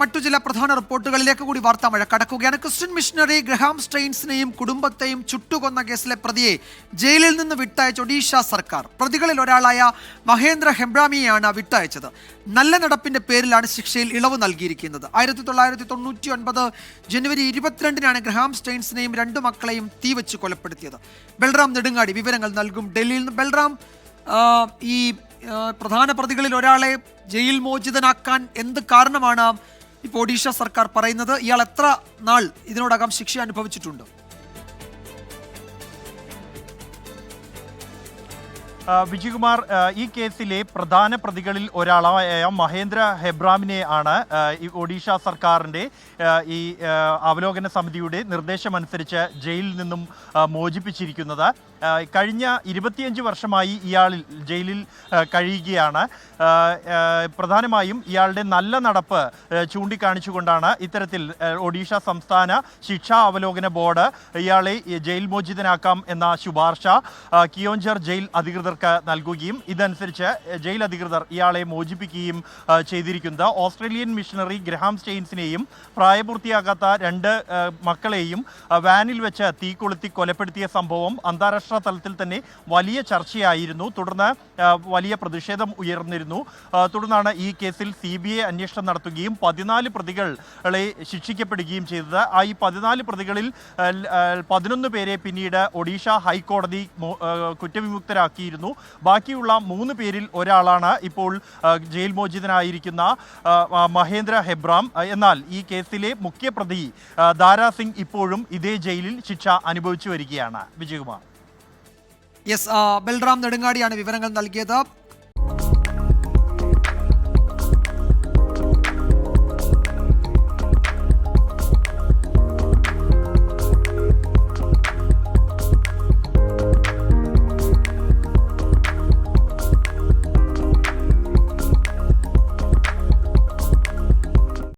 മറ്റു ചില പ്രധാന റിപ്പോർട്ടുകളിലേക്ക് കൂടി വാർത്താ മഴ കടക്കുകയാണ്. ക്രിസ്ത്യൻ മിഷണറി ഗ്രഹാം സ്റ്റെയിൻസിനെയും കുടുംബത്തെയും ചുട്ടുകൊന്ന കേസിലെ പ്രതിയെ ജയിലിൽ നിന്ന് വിട്ടയച്ച ഒഡീഷ സർക്കാർ. പ്രതികളിൽ ഒരാളായ മഹേന്ദ്ര ഹെംബ്രാമിയെയാണ് വിട്ടയച്ചത്. നല്ല നടപ്പിന്റെ പേരിലാണ് ശിക്ഷയിൽ ഇളവ് നൽകിയിരിക്കുന്നത്. ആയിരത്തി തൊള്ളായിരത്തി തൊണ്ണൂറ്റി ഒൻപത് ജനുവരി ഇരുപത്തിരണ്ടിനാണ് ഗ്രഹാം സ്റ്റെയിൻസിനെയും രണ്ടു മക്കളെയും തീവച്ച് കൊലപ്പെടുത്തിയത്. ബൽറാം നെടുങ്ങാടി വിവരങ്ങൾ നൽകും ഡൽഹിയിൽ നിന്ന്. ബൽറാം ഈ പ്രധാന പ്രതികളിൽ ഒരാളെ ജയിൽ മോചിതനാക്കാൻ എന്ത് കാരണമാണ് ഇപ്പോൾ ഒഡീഷ സർക്കാർ പറയുന്നത് ഇയാൾ എത്ര നാൾ ഇതിനോടകം ശിക്ഷ അനുഭവിച്ചിട്ടുണ്ട്? വിജയകുമാർ ഈ കേസിലെ പ്രധാന പ്രതികളിൽ ഒരാളായ മഹേന്ദ്ര ഹെബ്രാമിനെ ആണ് ഒഡീഷ സർക്കാരിന്റെ ഈ അവലോകന സമിതിയുടെ നിർദ്ദേശമനുസരിച്ച് ജയിലിൽ നിന്നും മോചിപ്പിച്ചിരിക്കുന്നത്. കഴിഞ്ഞ ഇരുപത്തിയഞ്ച് വർഷമായി ഇയാളിൽ ജയിലിൽ കഴിയുകയാണ്. പ്രധാനമായും ഇയാളുടെ നല്ല നടപ്പ് ചൂണ്ടിക്കാണിച്ചുകൊണ്ടാണ് ഇത്തരത്തിൽ ഒഡീഷ സംസ്ഥാന ശിക്ഷാ അവലോകന ബോർഡ് ഇയാളെ ജയിൽ മോചിതനാക്കാം എന്ന ശുപാർശ കിയോഞ്ചർ ജയിൽ അധികൃതർക്ക് നൽകുകയും ഇതനുസരിച്ച് ജയിൽ അധികൃതർ ഇയാളെ മോചിപ്പിക്കുകയും ചെയ്തിരിക്കുന്നത്. ഓസ്ട്രേലിയൻ മിഷണറി ഗ്രഹാം സ്റ്റെയിൻസിനെയും പ്രായപൂർത്തിയാകാത്ത രണ്ട് മക്കളെയും വാനിൽ വെച്ച് തീ കൊളുത്തി കൊലപ്പെടുത്തിയ സംഭവം അന്താരാഷ്ട്ര തലത്തിൽ തന്നെ വലിയ ചർച്ചയായിരുന്നു. തുടർന്ന് വലിയ പ്രതിഷേധം ഉയർന്നിരുന്നു. തുടർന്നാണ് ഈ കേസിൽ സി ബി ഐ അന്വേഷണം നടത്തുകയും പതിനാല് പ്രതികളെ ശിക്ഷിക്കപ്പെടുകയും ചെയ്തത്. ആ ഈ പതിനാല് പ്രതികളിൽ പതിനൊന്ന് പേരെ പിന്നീട് ഒഡീഷ ഹൈക്കോടതി മോ- ബാക്കിയുള്ള മൂന്ന് പേരിൽ ഒരാളാണ് ഇപ്പോൾ ജയിൽ മോചിതനായിരിക്കുന്ന മഹേന്ദ്ര ഹെബ്രാം. എന്നാൽ ഈ കേസിലെ മുഖ്യപ്രതി ദാരാ സിംഗ് ഇപ്പോഴും ഇതേ ജയിലിൽ ശിക്ഷ അനുഭവിച്ചു വരികയാണ്. വിജയകുമാർ. യെസ് ബൽറാം നെടുങ്ങാടിയാണ് വിവരങ്ങൾ നൽകിയത്.